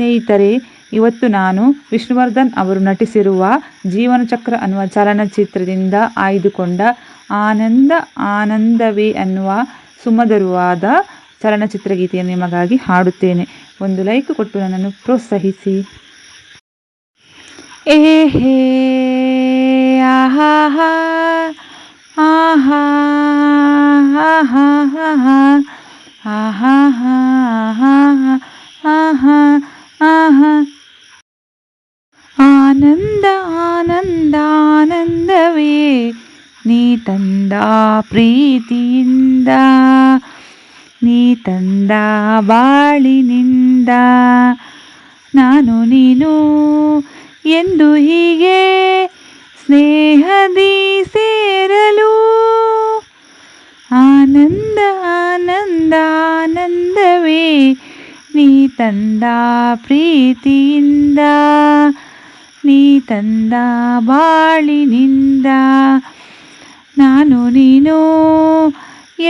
ಸ್ನೇಹಿತರೆ, ಇವತ್ತು ನಾನು ವಿಷ್ಣುವರ್ಧನ್ ಅವರು ನಟಿಸಿರುವ ಜೀವನ ಚಕ್ರ ಅನ್ನುವ ಚಲನಚಿತ್ರದಿಂದ ಆಯ್ದುಕೊಂಡ ಆನಂದ ಆನಂದವೇ ಅನ್ನುವ ಸುಮಧುರವಾದ ಚಲನಚಿತ್ರ ಗೀತೆಯನ್ನು ನಿಮಗಾಗಿ ಹಾಡುತ್ತೇನೆ. ಒಂದು ಲೈಕ್ ಕೊಟ್ಟು ನನ್ನನ್ನು ಪ್ರೋತ್ಸಾಹಿಸಿ. ಏ ಹೇ ಆಹಾ ಆನಂದ ಆನಂದ ಆನಂದವೇ ನೀ ತಂದ ಪ್ರೀತಿಯಿಂದ, ನೀ ತಂದ ಬಾಳಿನಿಂದ. ನಾನು ನೀನು ಎಂದು ಹೀಗೆ ಸ್ನೇಹದಿ ಸೇರಲು. ಆನಂದ ಆನಂದ ಆನಂದವೇ ನೀ ತಂದ ಪ್ರೀತಿಯಿಂದ, ನೀ ತಂದ ಬಾಳಿನಿಂದ. ನಾನು ನೀನು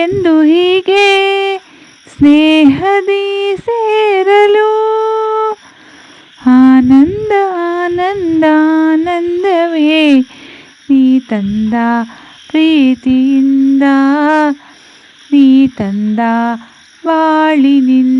ಎಂದು ಹೀಗೆ ಸ್ನೇಹದಿ ಸೇರಲು, ಆನಂದ ಆನಂದ, ಆನಂದವೇ ನೀ ತಂದ ಪ್ರೀತಿಯಿಂದ, ನೀ ತಂದ ಬಾಳಿನಿಂದ.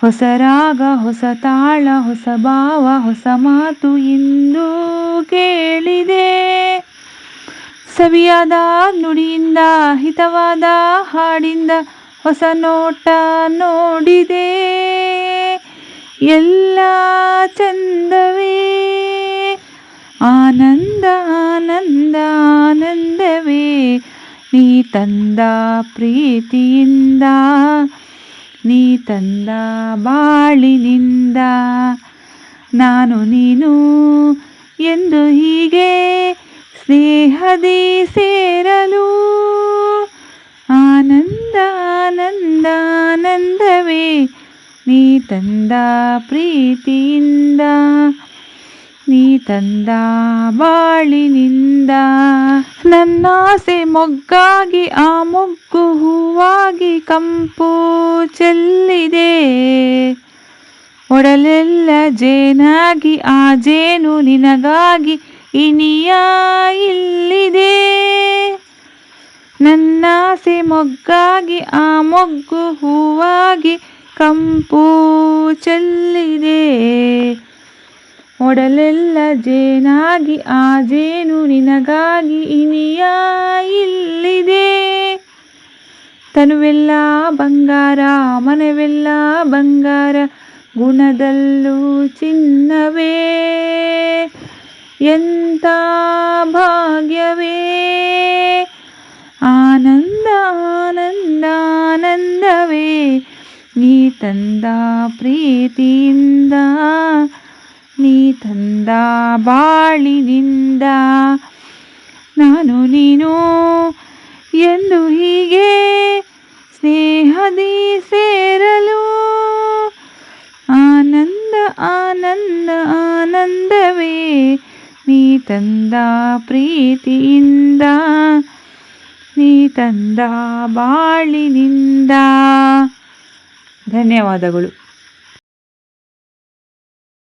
ಹೊಸ ರಾಗ, ಹೊಸ ತಾಳ, ಹೊಸ ಭಾವ, ಹೊಸ ಮಾತು ಇಂದು ಕೇಳಿದೆ. ಸವಿಯಾದ ನುಡಿಯಿಂದ, ಹಿತವಾದ ಹಾಡಿಂದ ಹೊಸ ನೋಟ ನೋಡಿದೆ. ಎಲ್ಲ ಚಂದವೇ, ಆನಂದ ಆನಂದ, ಆನಂದವೇ, ನೀ ತಂದ ಪ್ರೀತಿಯಿಂದ ನೀ ತಂದ ಬಾಳಿನಿಂದ ನಾನು ನೀನು ಎಂದು ಹೀಗೆ ಸ್ನೇಹದಿ ಸೇರಲು ಆನಂದ ಆನಂದ, ಆನಂದವೇ ನೀ ತಂದ ಪ್ರೀತಿಯಿಂದ ನೀ ತಂದ ಬಾಳಿನಿಂದ ನನ್ನಾಸೆ ಮೊಗ್ಗಾಗಿ ಆ ಮೊಗ್ಗು ಹೂವಾಗಿ ಕಂಪು ಚೆಲ್ಲಿದೆ. ಒಡಲೆಲ್ಲ ಜೇನಾಗಿ, ಆ ಜೇನು ನಿನಗಾಗಿ ಇನಿಯ ಇಲ್ಲಿದೆ. ನನ್ನಾಸೆ ಮೊಗ್ಗಾಗಿ ಆ ಮೊಗ್ಗು ಹೂವಾಗಿ ಕಂಪು ಚೆಲ್ಲಿದೆ. ಒಡಲೆಲ್ಲ ಜೇನಾಗಿ, ಆ ಜೇನು ನಿನಗಾಗಿ ಇನಿಯ ಇಲ್ಲಿದೆ. ತನುವೆಲ್ಲ ಬಂಗಾರ, ಮನವೆಲ್ಲ ಬಂಗಾರ, ಗುಣದಲ್ಲೂ ಚಿನ್ನವೇ. ಎಂಥ ಭಾಗ್ಯವೇ. ಆನಂದ ಆನಂದ ಆನಂದವೇ ನೀ ತಂದ ಪ್ರೀತಿಯಿಂದ ನೀ ತಂದ ಬಾಳಿನಿಂದ ನಾನು ನೀನು ಎಂದು ಹೀಗೆ ಸ್ನೇಹದಿ ಸೇರಲು ಆನಂದ ಆನಂದ, ಆನಂದವೇ ನೀ ತಂದ ಪ್ರೀತಿಯಿಂದ, ನೀ ತಂದ ಬಾಳಿನಿಂದ. ಧನ್ಯವಾದಗಳು.